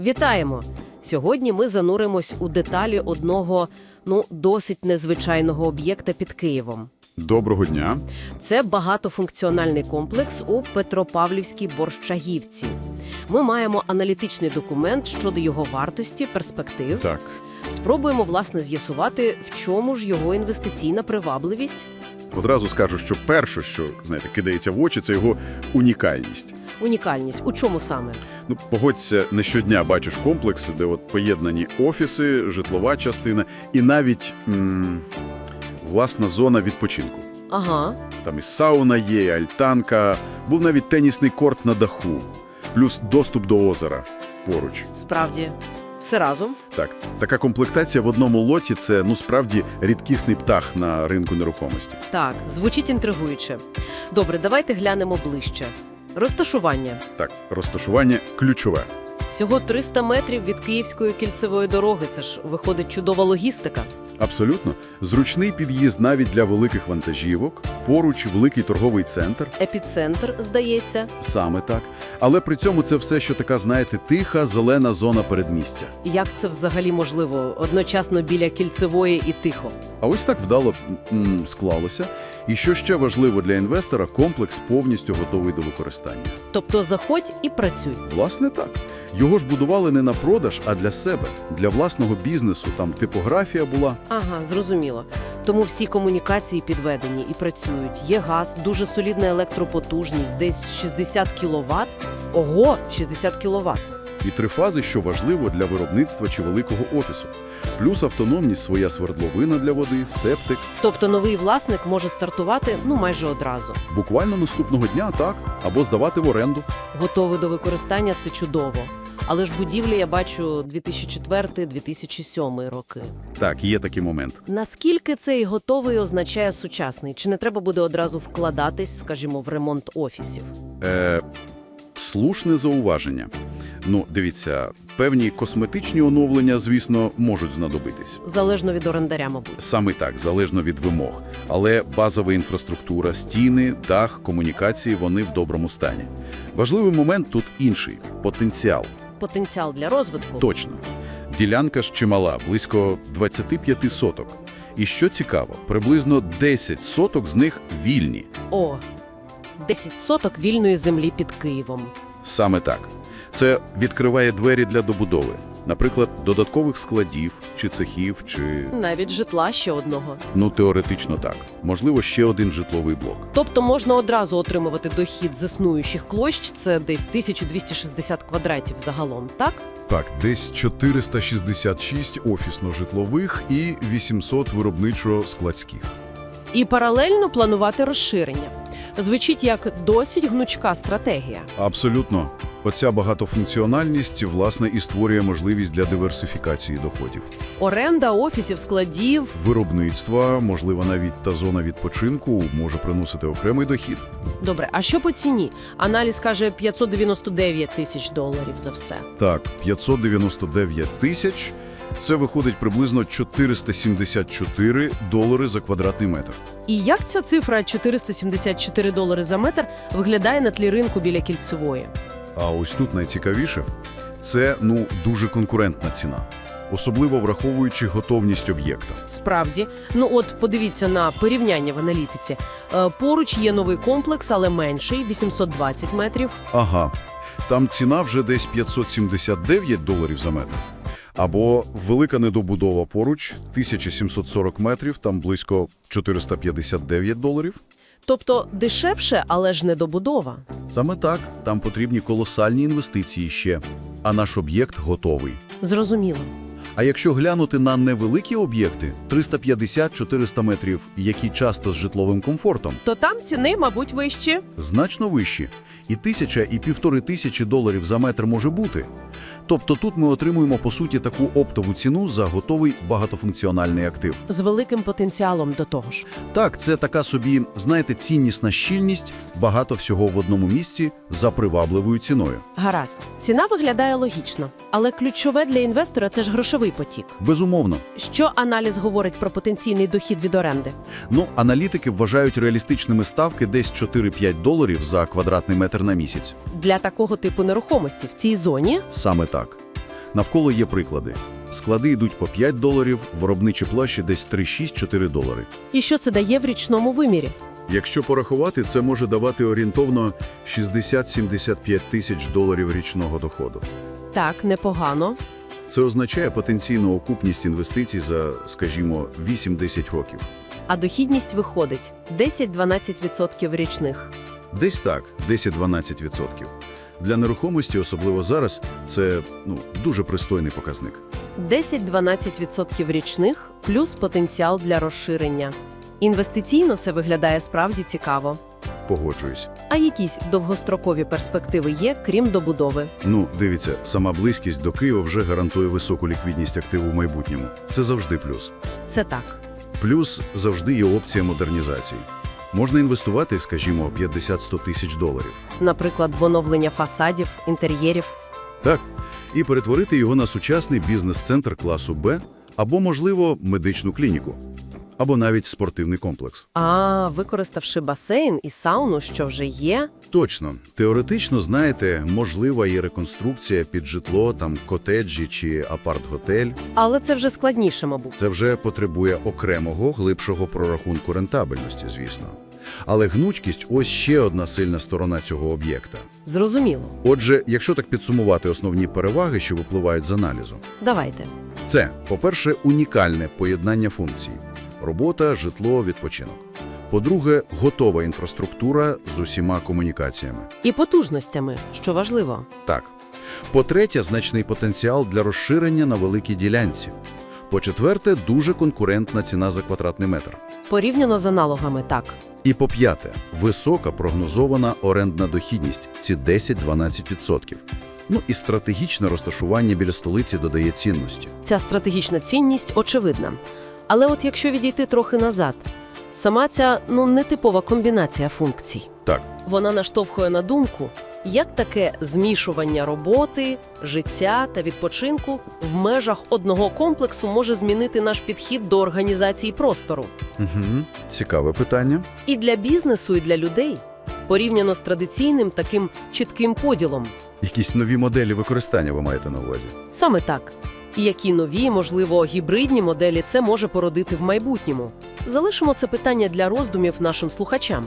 Вітаємо! Сьогодні ми зануримось у деталі одного ну досить незвичайного об'єкта під Києвом. Доброго дня. Це багатофункціональний комплекс у Петропавлівській Борщагівці. Ми маємо аналітичний документ щодо його вартості, перспектив. Так, Спробуємо власне з'ясувати, в чому ж його інвестиційна привабливість, одразу скажу, що перше, що знаєте, кидається в очі, це його унікальність. унікальність. У чому саме? Ну, погодься, не щодня бачиш комплекси, де от поєднані офіси, житлова частина і навіть м- власна зона відпочинку. Ага, Там і сауна є, і альтанка, був навіть тенісний корт на даху, плюс доступ до озера поруч. справді, все разом. Так, така комплектація в одному лоті це ну справді рідкісний птах на ринку нерухомості. Так, звучить інтригуюче. Добре, давайте глянемо ближче. Розташування. Так, розташування ключове. Всього 300 метрів від Київської кільцевої дороги. Це ж виходить чудова логістика. Абсолютно. Зручний під'їзд навіть для великих вантажівок, поруч великий торговий центр, Епіцентр, здається. саме так. Але при цьому це все, що така, знаєте, тиха зелена зона передмістя. Як це взагалі можливо? Одночасно біля кільцевої і тихо. А ось так вдало м, склалося. І що ще важливо для інвестора, комплекс повністю готовий до використання. Тобто заходь і працюй. Власне так. Його ж будували не на продаж, а для себе, для власного бізнесу. Там типографія була. Ага, зрозуміло. Тому всі комунікації підведені і працюють. Є газ, дуже солідна електропотужність, десь 60 кВт. Ого, 60 кВт. І три фази, що важливо для виробництва чи великого офісу. Плюс автономність, своя свердловина для води, септик. Тобто новий власник може стартувати ну майже одразу. Буквально наступного дня так, або здавати в оренду. Готовий до використання це чудово. Але ж будівлі я бачу 2004-2007 роки. Так, є такий момент. Наскільки цей готовий означає сучасний? Чи не треба буде одразу вкладатись, скажімо, в ремонт офісів? Е, слушне зауваження. Ну, дивіться, певні косметичні оновлення, звісно, можуть знадобитись. Залежно від орендаря, мабуть. Саме так, залежно від вимог. Але базова інфраструктура, стіни, дах, комунікації вони в доброму стані. Важливий момент тут інший потенціал. Потенціал для розвитку. Точно. Ділянка ж чимала, близько 25 соток. І що цікаво, приблизно 10 соток з них вільні. О, 10 соток вільної землі під Києвом. Саме так. Це відкриває двері для добудови, наприклад, додаткових складів чи цехів, чи Навіть житла ще одного. ну теоретично так. Можливо, ще один житловий блок. Тобто можна одразу отримувати дохід з існуючих площ, це десь 1260 квадратів загалом, так? Так, десь 466 офісно-житлових і 800 виробничо-складських. І паралельно планувати розширення. Звучить як досить гнучка стратегія. Абсолютно. Оця багатофункціональність, власне, і створює можливість для диверсифікації доходів. Оренда офісів, складів. Виробництва, можливо, навіть та зона відпочинку може приносити окремий дохід. Добре, а що по ціні? Аналіз каже 599 тисяч доларів за все. Так, 599 тисяч – це виходить приблизно 474 долари за квадратний метр. І як ця цифра 474 долари за метр виглядає на тлі ринку біля кільцевої? А ось тут найцікавіше – це, ну, дуже конкурентна ціна. Особливо враховуючи готовність об'єкта. Справді, ну от подивіться на порівняння в аналітиці. Е, Поруч є новий комплекс, але менший 820 метрів. Ага, там ціна вже десь 579 доларів за метр. Або велика недобудова поруч, 1740 метрів, там близько 459 доларів. Тобто дешевше, але ж недобудова. Саме так, там потрібні колосальні інвестиції ще. А наш об'єкт готовий. Зрозуміло. А якщо глянути на невеликі об'єкти 350-400 метрів, які часто з житловим комфортом, То там ціни, мабуть, вищі. значно вищі. І тисяча, і півтори тисячі доларів за метр може бути. Тобто тут ми отримуємо, по суті, таку оптову ціну за готовий багатофункціональний актив. З великим потенціалом до того ж. Так, це така собі, знаєте, ціннісна щільність, багато всього в одному місці за привабливою ціною. Гаразд. Ціна виглядає логічно, але ключове для інвестора це ж грошовий потік. Безумовно. Що аналіз говорить про потенційний дохід від оренди? Ну, аналітики вважають реалістичними ставки десь 4-5 доларів за квадратний метр на місяць. Для такого типу нерухомості в цій зоні Саме так. Навколо є приклади. Склади йдуть по 5 доларів, виробничі площі десь 3-6-4 долари. І що це дає в річному вимірі? Якщо порахувати, це може давати орієнтовно 60-75 тисяч доларів річного доходу. Так, непогано. Це означає потенційну окупність інвестицій за, скажімо, 8-10 років. А дохідність виходить 10-12% річних. Десь так, 10-12%. Для нерухомості, особливо зараз, це ну, дуже пристойний показник. 10-12% річних плюс потенціал для розширення. Інвестиційно це виглядає справді цікаво. Погоджуюсь. А якісь довгострокові перспективи є, крім добудови? Ну, дивіться, сама близькість до Києва вже гарантує високу ліквідність активу в майбутньому. Це завжди плюс. Це так. Плюс завжди є опція модернізації. Можна інвестувати, скажімо, 50-100 тисяч доларів. Наприклад, в оновлення фасадів, інтер'єрів. Так, і перетворити його на сучасний бізнес-центр класу Б або, можливо, медичну клініку, або навіть спортивний комплекс. А, використавши басейн і сауну, що вже є, Точно. Теоретично, знаєте, можлива і реконструкція під житло, там котеджі чи апарт-готель. але це вже складніше, мабуть. Це вже потребує окремого, глибшого прорахунку рентабельності, звісно. Але гнучкість – ось ще одна сильна сторона цього об'єкта. Зрозуміло. Отже, якщо так підсумувати основні переваги, що випливають з аналізу, Давайте. це, по-перше, унікальне поєднання функцій – робота, житло, відпочинок. По-друге, готова інфраструктура з усіма комунікаціями. І потужностями, що важливо. Так. По-третє, значний потенціал для розширення на великій ділянці. По-четверте, дуже конкурентна ціна за квадратний метр. Порівняно з аналогами, так. І по-п'яте, висока прогнозована орендна дохідність – ці 10-12%. Ну і стратегічне розташування біля столиці додає цінності. Ця стратегічна цінність очевидна. Але от якщо відійти трохи назад, сама ця ну нетипова комбінація функцій. Так, Вона наштовхує на думку, як таке змішування роботи, життя та відпочинку в межах одного комплексу може змінити наш підхід до організації простору. угу. цікаве питання. І для бізнесу, і для людей, порівняно з традиційним таким чітким поділом. Якісь нові моделі використання ви маєте на увазі? Саме так. І які нові, можливо, гібридні моделі це може породити в майбутньому. Залишимо це питання для роздумів нашим слухачам.